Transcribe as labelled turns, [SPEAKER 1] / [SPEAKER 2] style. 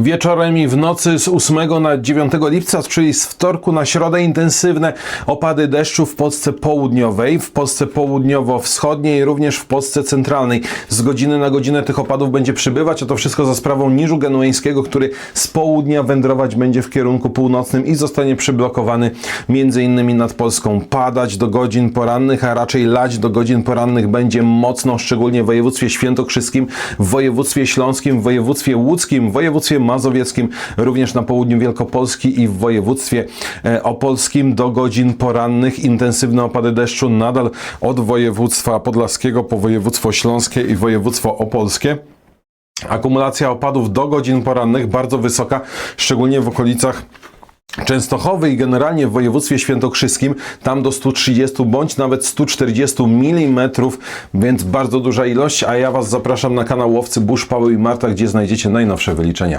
[SPEAKER 1] Wieczorem i w nocy z 8 na 9 lipca, czyli z wtorku na środę intensywne opady deszczu w Polsce południowej, w Polsce południowo-wschodniej, również w Polsce centralnej. Z godziny na godzinę tych opadów będzie przybywać, a to wszystko za sprawą niżu genueńskiego, który z południa wędrować będzie w kierunku północnym i zostanie przyblokowany innymi nad Polską. Padać do godzin porannych, a raczej lać do godzin porannych będzie mocno, szczególnie w województwie świętokrzyskim, w województwie śląskim, w województwie łódzkim, w województwie mazowieckim, również na południu Wielkopolski i w województwie e, opolskim do godzin porannych. Intensywne opady deszczu nadal od województwa podlaskiego po województwo śląskie i województwo opolskie. Akumulacja opadów do godzin porannych bardzo wysoka, szczególnie w okolicach Częstochowy i generalnie w województwie świętokrzyskim tam do 130 bądź nawet 140 mm, więc bardzo duża ilość, a ja Was zapraszam na kanał Łowcy Burz, Paweł i Marta, gdzie znajdziecie najnowsze wyliczenia.